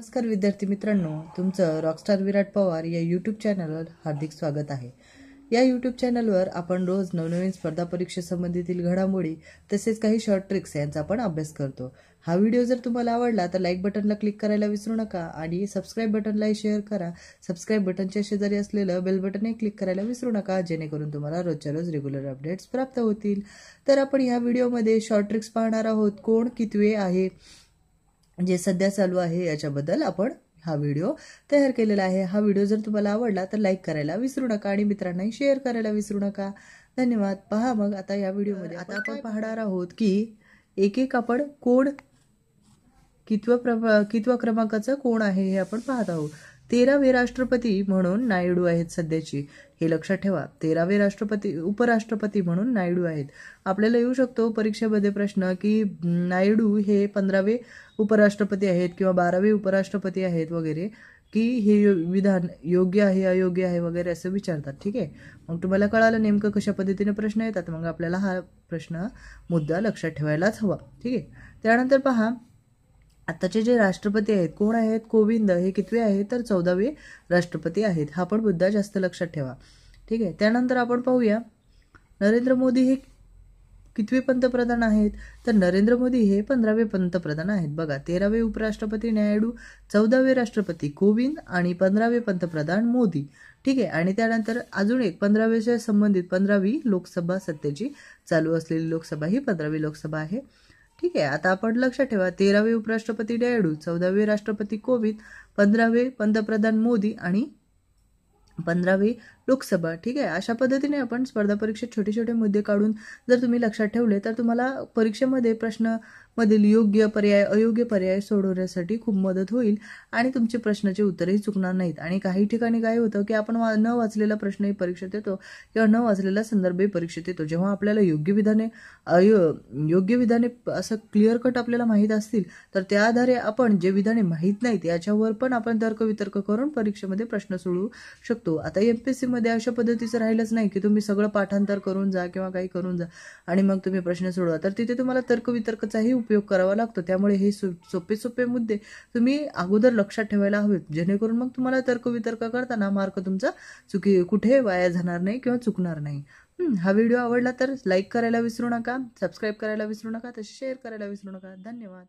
नमस्कार विद्यार्थी मित्रांनो तुमचं रॉकस्टार विराट पवार या यूट्यूब चॅनलवर हार्दिक स्वागत आहे. या यूट्यूब चॅनलवर आपण रोज नवनवीन स्पर्धा परीक्षेसंबंधीतील घडामोडी तसेच काही शॉर्ट ट्रिक्स यांचा आपण अभ्यास करतो. हा व्हिडिओ जर तुम्हाला आवडला तर लाईक बटनला क्लिक करायला विसरू नका आणि सबस्क्राईब बटनलाही शेअर करा. सबस्क्राईब बटनच्या शेजारी असलेलं बेल बटनही क्लिक करायला विसरू नका जेणेकरून तुम्हाला रोजच्या रोज रेग्युलर अपडेट्स प्राप्त होतील. तर आपण ह्या व्हिडिओमध्ये शॉर्ट ट्रिक्स पाहणार आहोत कोण कितवे आहे जे सध्या चालू आहे याच्याबद्दल आपण हा व्हिडिओ तयार केलेला आहे. हा व्हिडिओ जर तुम्हाला आवडला तर लाईक करायला विसरू नका आणि मित्रांनाही शेअर करायला विसरू नका. धन्यवाद. पहा मग आता या व्हिडिओमध्ये आता आपण पाहणार आहोत की एक एक आपण कोण कितव्या प्र कितव्या क्रमांकाचं कोण आहे हे आपण पाहत आहोत. तेरावे राष्ट्रपती म्हणून नायडू आहेत सध्याची. हे लक्षात ठेवा तेरावे राष्ट्रपती उपराष्ट्रपती म्हणून नायडू आहेत. आपल्याला येऊ शकतो परीक्षेमध्ये प्रश्न की नायडू हे पंधरावे उपराष्ट्रपती आहेत किंवा बारावे उपराष्ट्रपती आहेत वगैरे की हे यो विधान योग्य आहे अयोग्य आहे वगैरे असं विचारतात ठीक आहे? मग तुम्हाला कळालं नेमकं कशा पद्धतीने प्रश्न येतात? मग आपल्याला हा प्रश्न मुद्दा लक्षात ठेवायलाच हवा ठीक आहे? त्यानंतर पहा आताचे जे राष्ट्रपती आहेत कोण आहेत? कोविंद हे कितवे आहेत? तर चौदावे राष्ट्रपती आहेत. हा पण मुद्दा जास्त लक्षात ठेवा. ठीक आहे? त्यानंतर आपण पाहूया नरेंद्र मोदी हे कितवे पंतप्रधान आहेत? तर नरेंद्र मोदी हे पंधरावे पंतप्रधान आहेत. बघा तेरावे उपराष्ट्रपती नायडू चौदावे राष्ट्रपती कोविंद आणि पंधरावे पंतप्रधान मोदी. ठीक आहे? आणि त्यानंतर अजून एक पंधराव्याच्या संबंधित पंधरावी लोकसभा सत्तेची चालू असलेली लोकसभा ही पंधरावी लोकसभा आहे. ठीक आहे आता आपण लक्षात ठेवा तेरावे उपराष्ट्रपती डेहाडू चौदावे राष्ट्रपती कोविंद पंधरावे पंतप्रधान मोदी आणि पंधरावी लोकसभा. ठीक आहे अशा पद्धतीने आपण स्पर्धा परीक्षेत छोटे छोटे मुद्दे काढून जर तुम्ही लक्षात ठेवले तर तुम्हाला परीक्षेमध्ये प्रश्न मधील योग्य पर्याय अयोग्य पर्याय सोडवण्यासाठी खूप मदत होईल आणि तुमचे प्रश्नाचे उत्तरही चुकणार नाहीत. आणि काही ठिकाणी काय होतं की आपण न वाचलेला प्रश्नही परीक्षेत येतो किंवा न वाचलेला संदर्भही परीक्षेत येतो. जेव्हा आपल्याला योग्य विधाने अयो योग्य विधाने असं क्लिअर कट आपल्याला माहीत असतील तर त्या आधारे आपण जे विधाने माहीत नाहीत याच्यावर पण आपण तर्कवितर्क करून परीक्षेमध्ये प्रश्न सोडवू शकतो. आता एम पी मध्ये अशा पद्धतीचं राहिलंच नाही की तुम्ही सगळं पाठांतर करून जा किंवा काही करून जा आणि मग तुम्ही प्रश्न सोडवा. तर तिथे तुम्हाला तर्कवितर्कचाही उपयोग उपयोग करावा लागतो. त्यामुळे हे सोपे सोपे मुद्दे तुम्ही अगोदर लक्षात ठेवायला हवेत. जेणेकरून मग तुम्हाला तर्कवितर्क करताना मार्क तुमचा चुकी कुठे वाया जाणार नाही किंवा चुकणार नाही. हा व्हिडिओ आवडला तर लाईक करायला विसरू नका सबस्क्राईब करायला विसरू नका तसे शेअर करायला विसरू नका. धन्यवाद.